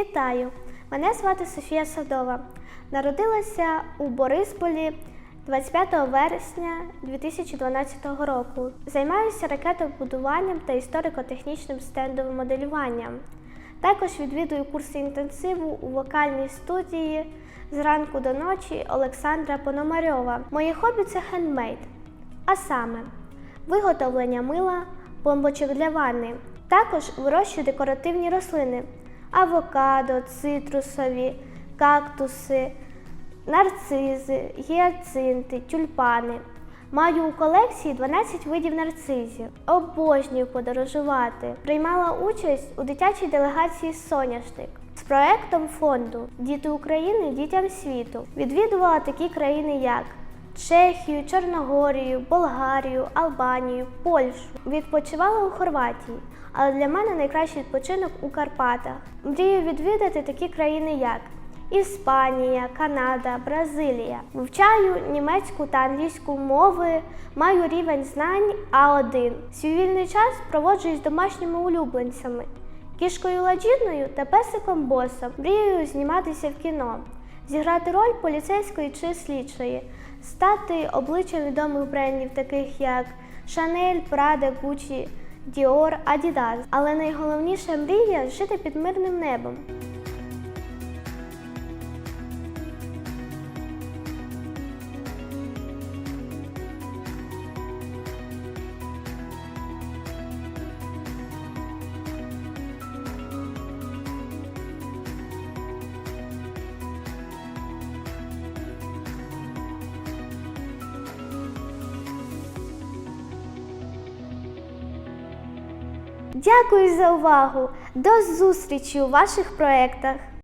Вітаю! Мене звати Софія Садова. Народилася у Борисполі 25 вересня 2012 року. Займаюся ракетобудуванням та історико-технічним стендовим моделюванням. Також відвідую курси інтенсиву у вокальній студії зранку до ночі Олександра Пономарьова. Моє хобі це хендмейд, а саме виготовлення мила, бомбочок для ванни. Також вирощую декоративні рослини: авокадо, цитрусові, кактуси, нарцизи, гіацинти, тюльпани. Маю у колекції 12 видів нарцизів. Обожнюю подорожувати. Приймала участь у дитячій делегації Соняшник з проектом фонду Діти України дітям світу. Відвідувала такі країни, як Чехію, Чорногорію, Болгарію, Албанію, Польщу. Відпочивала у Хорватії, але для мене найкращий відпочинок у Карпатах. Мрію відвідати такі країни, як Іспанія, Канада, Бразилія. Вивчаю німецьку та англійську мови, маю рівень знань А1. Свій вільний час проводжу із домашніми улюбленцями, кішкою ладжіною та песиком босом. Мрію зніматися в кіно, зіграти роль поліцейської чи слідчої, стати обличчям відомих брендів, таких як Шанель, Прада, Гучі, Діор, Адідас. Але найголовніша мрія жити під мирним небом. Дякую за увагу! До зустрічі у ваших проєктах!